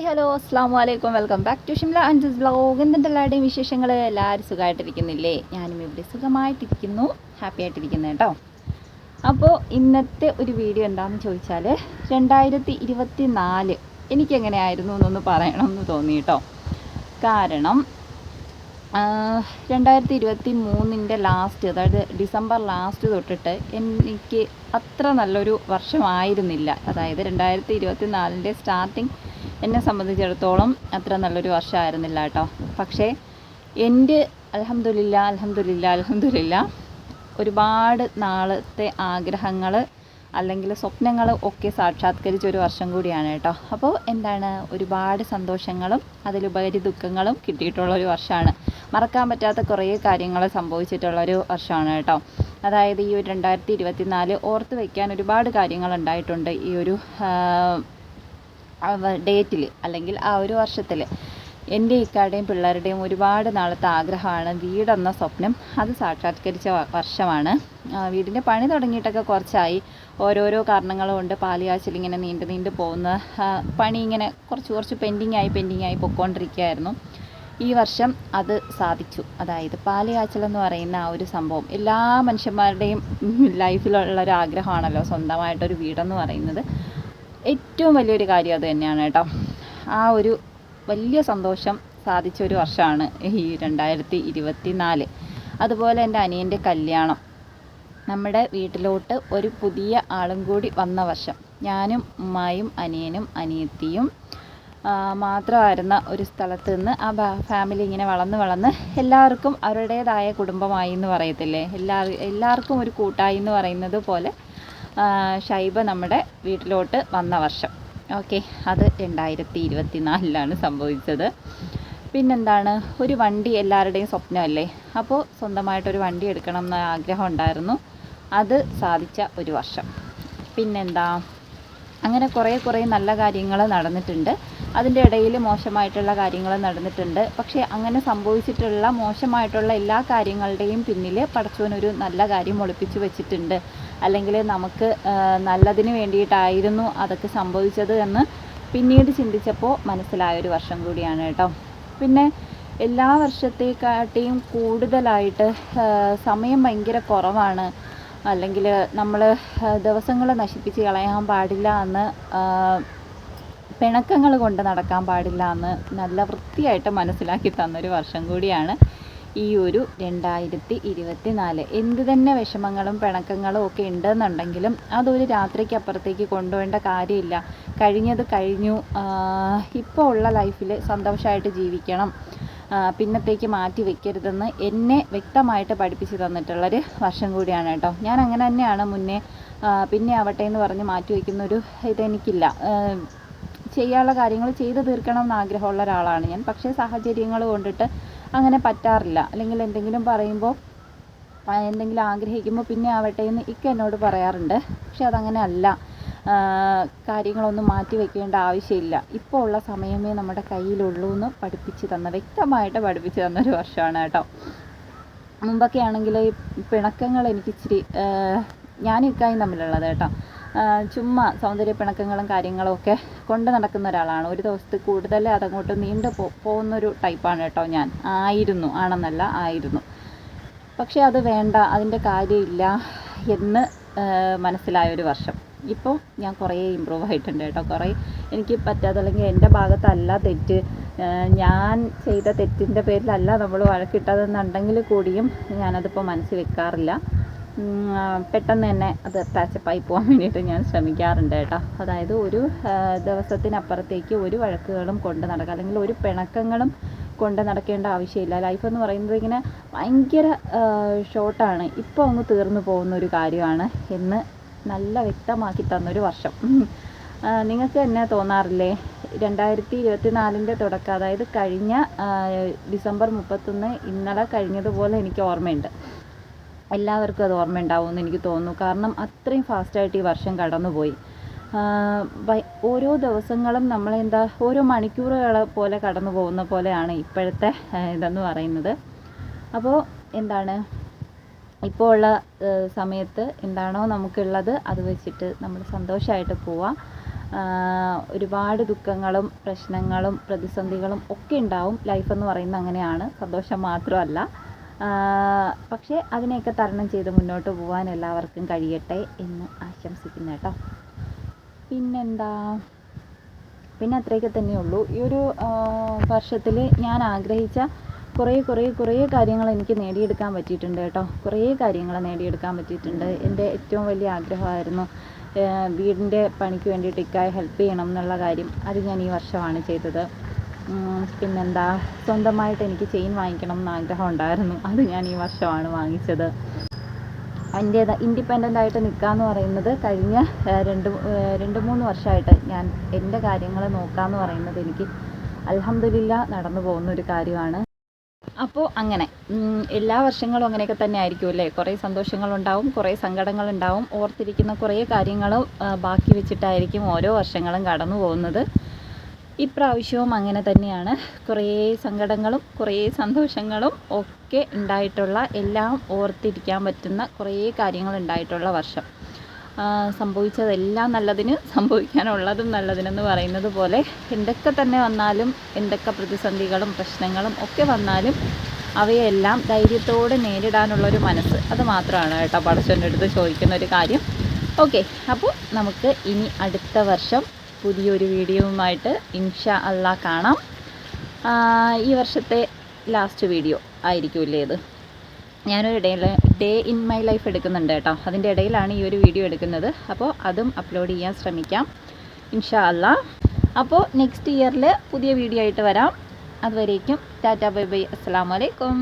Hi hello അസ്സാം വലൈക്കും welcome back to Shimla അഞ്ചസ് ബ്ലോഗ് എന്തെല്ലാവരുടെയും വിശേഷങ്ങൾ എല്ലാവരും സുഖമായിട്ടിരിക്കുന്നില്ലേ ഞാനും ഇവിടെ സുഖമായിട്ടിരിക്കുന്നു. ഹാപ്പി ആയിട്ടിരിക്കുന്നു കേട്ടോ. അപ്പോൾ ഇന്നത്തെ ഒരു വീഡിയോ എന്താണെന്ന് ചോദിച്ചാൽ രണ്ടായിരത്തി ഇരുപത്തി നാല് എനിക്കെങ്ങനെയായിരുന്നു എന്നൊന്ന് പറയണം എന്ന് തോന്നി കേട്ടോ. കാരണം രണ്ടായിരത്തി ഇരുപത്തി മൂന്നിന്റെ ലാസ്റ്റ് അതായത് ഡിസംബർ ലാസ്റ്റ് തൊട്ടിട്ട് എനിക്ക് അത്ര നല്ലൊരു വർഷമായിരുന്നില്ല. അതായത് രണ്ടായിരത്തി ഇരുപത്തി നാലിന്റെ സ്റ്റാർട്ടിങ് എന്നെ സംബന്ധിച്ചിടത്തോളം അത്ര നല്ലൊരു വർഷമായിരുന്നില്ല കേട്ടോ. പക്ഷേ എന്റെ അലഹമില്ല അലഹമില്ല അലഹമില്ല ഒരുപാട് നാളത്തെ ആഗ്രഹങ്ങൾ അല്ലെങ്കിൽ സ്വപ്നങ്ങൾ ഒക്കെ സാക്ഷാത്കരിച്ച ഒരു വർഷം കൂടിയാണ് കേട്ടോ. അപ്പോൾ എന്താണ്? ഒരുപാട് സന്തോഷങ്ങളും അതിലുപരി ദുഃഖങ്ങളും കിട്ടിയിട്ടുള്ള ഒരു വർഷമാണ്. മറക്കാൻ പറ്റാത്ത കുറേ കാര്യങ്ങൾ സംഭവിച്ചിട്ടുള്ള ഒരു വർഷമാണ് കേട്ടോ. അതായത് ഈ ഒരു രണ്ടായിരത്തി ഇരുപത്തി നാല് ഓർത്ത് വയ്ക്കാൻ ഒരുപാട് കാര്യങ്ങൾ ഉണ്ടായിട്ടുണ്ട്. ഈ ഒരു ഡേറ്റിൽ അല്ലെങ്കിൽ ആ ഒരു വർഷത്തിൽ എന്റെ ഇക്കാടെയും പിള്ളേരുടെയും ഒരുപാട് നാളത്തെ ആഗ്രഹമാണ് വീടെന്ന സ്വപ്നം അത് സാക്ഷാത്കരിച്ച വർഷമാണ്. വീടിന്റെ പണി തുടങ്ങിയിട്ടൊക്കെ കുറച്ചായി. ഓരോരോ കാരണങ്ങൾ കൊണ്ട് പാലിയാച്ചിൽ ഇങ്ങനെ നീണ്ടു നീണ്ടു പോകുന്ന പണി ഇങ്ങനെ കുറച്ച് കുറച്ച് പെൻഡിങ് ആയി പെൻഡിങ് ആയി പൊയ്ക്കൊണ്ടിരിക്കുകയായിരുന്നു. ഈ വർഷം അത് സാധിച്ചു. അതായത് പാലിയാച്ചൽ എന്ന് പറയുന്ന ആ ഒരു സംഭവം എല്ലാ മനുഷ്യന്മാരുടെയും ലൈഫിലുള്ള ഒരു ആഗ്രഹമാണല്ലോ സ്വന്തമായിട്ടൊരു വീടെന്ന് പറയുന്നത്. ഏറ്റവും വലിയൊരു കാര്യം അത് തന്നെയാണ് കേട്ടോ. ആ ഒരു വലിയ സന്തോഷം സാധിച്ച ഒരു വർഷമാണ് ഈ രണ്ടായിരത്തി ഇരുപത്തി നാല് അതുപോലെ എന്റെ അനിയന്റെ കല്യാണം. നമ്മുടെ വീട്ടിലോട്ട് ഒരു പുതിയ ആളും കൂടി വന്ന വർഷം. ഞാനും ഉമ്മായും അനിയനും അനിയത്തിയും മാത്രമായിരുന്ന ഒരു സ്ഥലത്ത് നിന്ന് ആ ഫാമിലി ഇങ്ങനെ വളർന്ന് വളർന്ന് എല്ലാവർക്കും അവരുടേതായ കുടുംബമായി എന്ന് പറയത്തില്ലേ? എല്ലാ എല്ലാവർക്കും ഒരു കൂട്ടായി എന്ന് പറയുന്നത് പോലെ ഷൈബ നമ്മുടെ വീട്ടിലോട്ട് വന്ന വർഷം. ഓക്കെ അത് രണ്ടായിരത്തി ഇരുപത്തി നാലിലാണ് സംഭവിച്ചത്. പിന്നെന്താണ്? ഒരു വണ്ടി എല്ലാവരുടെയും സ്വപ്നമല്ലേ? അപ്പോൾ സ്വന്തമായിട്ടൊരു വണ്ടി എടുക്കണം എന്ന ആഗ്രഹം ഉണ്ടായിരുന്നു. അത് സാധിച്ച ഒരു വർഷം. പിന്നെന്താ? അങ്ങനെ കുറേ കുറേ നല്ല കാര്യങ്ങൾ നടന്നിട്ടുണ്ട്. അതിന്റെ ഇടയിൽ മോശമായിട്ടുള്ള കാര്യങ്ങൾ നടന്നിട്ടുണ്ട്. പക്ഷേ അങ്ങനെ സംഭവിച്ചിട്ടുള്ള മോശമായിട്ടുള്ള എല്ലാ കാര്യങ്ങളുടെയും പിന്നിൽ പടച്ചവനൊരു നല്ല കാര്യം ഒളിപ്പിച്ചു വെച്ചിട്ടുണ്ട്. അല്ലെങ്കിൽ നമുക്ക് നല്ലതിന് വേണ്ടിയിട്ടായിരുന്നു അതൊക്കെ സംഭവിച്ചത് എന്ന് പിന്നീട് ചിന്തിച്ചപ്പോൾ മനസ്സിലായൊരു വർഷം കൂടിയാണ് കേട്ടോ. പിന്നെ എല്ലാ വർഷത്തെക്കാട്ടിയും കൂടുതലായിട്ട് സമയം ഭയങ്കര കുറവാണ്. അല്ലെങ്കിൽ നമ്മൾ ദിവസങ്ങൾ നശിപ്പിച്ച് കളയാൻ പാടില്ല എന്ന് പിണക്കങ്ങൾ കൊണ്ട് നടക്കാൻ പാടില്ല എന്ന് നല്ല വൃത്തിയായിട്ട് മനസ്സിലാക്കി തന്നൊരു വർഷം കൂടിയാണ്. ഈ ഒരു രണ്ടായിരത്തി ഇരുപത്തി നാല് എന്ത് തന്നെ വിഷമങ്ങളും പിണക്കങ്ങളും ഒക്കെ ഉണ്ടെന്നുണ്ടെങ്കിലും അതൊരു രാത്രിക്ക് അപ്പുറത്തേക്ക് കൊണ്ടുപോകേണ്ട കാര്യമില്ല. കഴിഞ്ഞത് കഴിഞ്ഞു. ഇപ്പോൾ ഉള്ള ലൈഫിൽ സന്തോഷമായിട്ട് ജീവിക്കണം. പിന്നത്തേക്ക് മാറ്റി വെക്കരുതെന്ന് എന്നെ വ്യക്തമായിട്ട് പഠിപ്പിച്ച് തന്നിട്ടുള്ളൊരു വർഷം കൂടിയാണ് കേട്ടോ. ഞാൻ അങ്ങനെ തന്നെയാണ് മുന്നേ പിന്നെ ആവട്ടെ എന്ന് പറഞ്ഞ് മാറ്റി വയ്ക്കുന്ന ഒരു ഇതെനിക്കില്ല ചെയ്യാനുള്ള കാര്യങ്ങൾ ചെയ്തു തീർക്കണം എന്ന് ആഗ്രഹമുള്ള ഒരാളാണ് ഞാൻ. പക്ഷേ സാഹചര്യങ്ങൾ കൊണ്ടിട്ട് അങ്ങനെ പറ്റാറില്ല. അല്ലെങ്കിൽ എന്തെങ്കിലും പറയുമ്പോൾ എന്തെങ്കിലും ആഗ്രഹിക്കുമ്പോൾ പിന്നെ ആവട്ടെ എന്ന് ഇക്ക എന്നോട് പറയാറുണ്ട്. പക്ഷെ അതങ്ങനെ അല്ല. കാര്യങ്ങളൊന്നും മാറ്റി വെക്കേണ്ട ആവശ്യമില്ല. ഇപ്പോൾ ഉള്ള സമയമേ നമ്മുടെ കയ്യിലുള്ളൂ എന്ന് പഠിപ്പിച്ച് തന്ന വ്യക്തമായിട്ട് പഠിപ്പിച്ച് തന്ന ഒരു വർഷമാണ് കേട്ടോ. മുമ്പൊക്കെ ആണെങ്കിൽ ഈ പിണക്കങ്ങൾ എനിക്ക് ഇച്ചിരി ഞാനും ഇക്കായും തമ്മിലുള്ളത് കേട്ടോ. ചുമ്മാ സൗന്ദര്യ പിണക്കങ്ങളും കാര്യങ്ങളും ഒക്കെ കൊണ്ട് നടക്കുന്ന ഒരാളാണ്. ഒരു ദിവസത്തിൽ കൂടുതൽ അതങ്ങോട്ട് നീണ്ടു പോ പോകുന്നൊരു ടൈപ്പാണ് കേട്ടോ ഞാൻ. ആയിരുന്നു ആണെന്നല്ല ആയിരുന്നു. പക്ഷേ അത് വേണ്ട അതിന്റെ കാര്യമില്ല എന്ന് മനസ്സിലായൊരു വർഷം. ഇപ്പോൾ ഞാൻ കുറേ ഇമ്പ്രൂവ് ആയിട്ടുണ്ട് കേട്ടോ. കുറേ എനിക്ക് പറ്റാതെ അല്ലെങ്കിൽ എന്റെ ഭാഗത്തല്ല തെറ്റ്. ഞാൻ ചെയ്ത തെറ്റിന്റെ പേരിലല്ല നമ്മൾ വഴക്കിട്ടതെന്നുണ്ടെങ്കിൽ കൂടിയും ഞാനതിപ്പോൾ മനസ്സിൽ വെക്കാറില്ല. പെട്ടെന്ന് തന്നെ അത് പാച്ചപ്പായി പോകാൻ വേണ്ടിയിട്ട് ഞാൻ ശ്രമിക്കാറുണ്ട് കേട്ടോ. അതായത് ഒരു ദിവസത്തിനപ്പുറത്തേക്ക് ഒരു വഴക്കുകളും കൊണ്ട് നടക്കുക. അല്ലെങ്കിൽ ഒരു പിണക്കങ്ങളും കൊണ്ട് നടക്കേണ്ട ആവശ്യമില്ല. ലൈഫ് എന്ന് പറയുന്നത് ഇങ്ങനെ ഭയങ്കര ഷോർട്ടാണ് ഇപ്പോൾ അങ്ങ് തീർന്നു പോകുന്ന ഒരു കാര്യമാണ്. എന്ന് നല്ല വ്യക്തമാക്കി തന്നൊരു വർഷം. നിങ്ങൾക്ക് എന്നെ തോന്നാറില്ലേ? രണ്ടായിരത്തി ഇരുപത്തി നാലിന്റെ തുടക്കം അതായത് കഴിഞ്ഞ ഡിസംബർ മുപ്പത്തൊന്ന് ഇന്നലെ കഴിഞ്ഞതുപോലെ എനിക്ക് ഓർമ്മയുണ്ട്. എല്ലാവർക്കും അത് ഓർമ്മയുണ്ടാവുമെന്ന് എനിക്ക് തോന്നുന്നു. കാരണം അത്രയും ഫാസ്റ്റായിട്ട് ഈ വർഷം കടന്നുപോയി. ഓരോ ദിവസങ്ങളും നമ്മളെന്താ ഓരോ മണിക്കൂറുകൾ പോലെ കടന്നു പോകുന്ന പോലെയാണ് ഇപ്പോഴത്തെ ഇതെന്ന് പറയുന്നത്. അപ്പോൾ എന്താണ്? ഇപ്പോൾ ഉള്ള സമയത്ത് എന്താണോ നമുക്കുള്ളത് അത് വെച്ചിട്ട് നമ്മൾ സന്തോഷമായിട്ട് പോവാം. ഒരുപാട് ദുഃഖങ്ങളും പ്രശ്നങ്ങളും പ്രതിസന്ധികളും ഒക്കെ ഉണ്ടാവും. ലൈഫ് എന്ന് പറയുന്നത് അങ്ങനെയാണ്. സന്തോഷം മാത്രമല്ല. പക്ഷേ അതിനെയൊക്കെ തരണം ചെയ്ത് മുന്നോട്ട് പോകാൻ എല്ലാവർക്കും കഴിയട്ടെ എന്ന് ആശംസിക്കുന്നു കേട്ടോ. പിന്നെന്താ? പിന്നെ അത്രയൊക്കെ തന്നെ ഉള്ളൂ. ഈ ഒരു വർഷത്തിൽ ഞാൻ ആഗ്രഹിച്ച കുറേ കുറേ കുറേ കാര്യങ്ങൾ എനിക്ക് നേടിയെടുക്കാൻ പറ്റിയിട്ടുണ്ട് കേട്ടോ. കുറേ കാര്യങ്ങൾ നേടിയെടുക്കാൻ പറ്റിയിട്ടുണ്ട്. എന്റെ ഏറ്റവും വലിയ ആഗ്രഹമായിരുന്നു വീടിന്റെ പണിക്ക് വേണ്ടിയിട്ട് ഇക്കായെ ഹെൽപ്പ് ചെയ്യണം എന്നുള്ള കാര്യം. അത് ഞാൻ ഈ വർഷമാണ് ചെയ്തത്. പിന്നെന്താ? സ്വന്തമായിട്ട് എനിക്ക് ചെയിൻ വാങ്ങിക്കണം എന്ന് ആഗ്രഹം ഉണ്ടായിരുന്നു അത് ഞാൻ ഈ വർഷമാണ് വാങ്ങിച്ചത്. എന്റേത് ഇൻഡിപെൻഡന്റ് ആയിട്ട് നിൽക്കുക എന്ന് പറയുന്നത് കഴിഞ്ഞ രണ്ട് രണ്ട് മൂന്ന് വർഷമായിട്ട് ഞാൻ എന്റെ കാര്യങ്ങൾ നോക്കുക എന്ന് പറയുന്നത് എനിക്ക് അലഹമ്മദില്ല നടന്നു പോകുന്ന ഒരു കാര്യമാണ്. അപ്പോൾ അങ്ങനെ എല്ലാ വർഷങ്ങളും അങ്ങനെയൊക്കെ തന്നെ ആയിരിക്കും അല്ലേ? കുറേ സന്തോഷങ്ങളുണ്ടാവും കുറേ സങ്കടങ്ങളുണ്ടാവും. ഓർത്തിരിക്കുന്ന കുറേ കാര്യങ്ങൾ ബാക്കി വെച്ചിട്ടായിരിക്കും ഓരോ വർഷങ്ങളും കടന്നു പോകുന്നത്. ഇപ്രാവശ്യവും അങ്ങനെ തന്നെയാണ്. കുറേ സങ്കടങ്ങളും കുറേ സന്തോഷങ്ങളും ഒക്കെ ഉണ്ടായിട്ടുള്ള എല്ലാം ഓർത്തിരിക്കാൻ പറ്റുന്ന കുറേ കാര്യങ്ങൾ ഉണ്ടായിട്ടുള്ള വർഷം. സംഭവിച്ചതെല്ലാം നല്ലതിന് സംഭവിക്കാനുള്ളതും നല്ലതിനെന്ന് പറയുന്നത് പോലെ എന്തൊക്കെ തന്നെ വന്നാലും എന്തൊക്കെ പ്രതിസന്ധികളും പ്രശ്നങ്ങളും ഒക്കെ വന്നാലും അവയെല്ലാം ധൈര്യത്തോടെ നേരിടാനുള്ളൊരു മനസ്സ്. അത് മാത്രമാണ് കേട്ടോ പടച്ചന്റെ അടുത്ത് ചോദിക്കുന്ന ഒരു കാര്യം. ഓക്കെ അപ്പോൾ നമുക്ക് ഇനി അടുത്ത വർഷം പുതിയൊരു വീഡിയോയുമായിട്ട് ഇൻഷാ അള്ളാ കാണാം. ഈ വർഷത്തെ ലാസ്റ്റ് വീഡിയോ ആയിരിക്കുമല്ലേ ഇത്? ഞാനൊരു ഇടയിൽ ഡേ ഇൻ മൈ ലൈഫ് എടുക്കുന്നുണ്ട് കേട്ടോ. അതിന്റെ ഇടയിലാണ് ഈ ഒരു വീഡിയോ എടുക്കുന്നത്. അപ്പോൾ അതും അപ്ലോഡ് ചെയ്യാൻ ശ്രമിക്കാം ഇൻഷാ അള്ളാ അപ്പോൾ നെക്സ്റ്റ് ഇയറിൽ പുതിയ വീഡിയോ ആയിട്ട് വരാം. അതുവരേക്കും ടാറ്റ ബൈ ബൈ അസ്സാം വലൈക്കും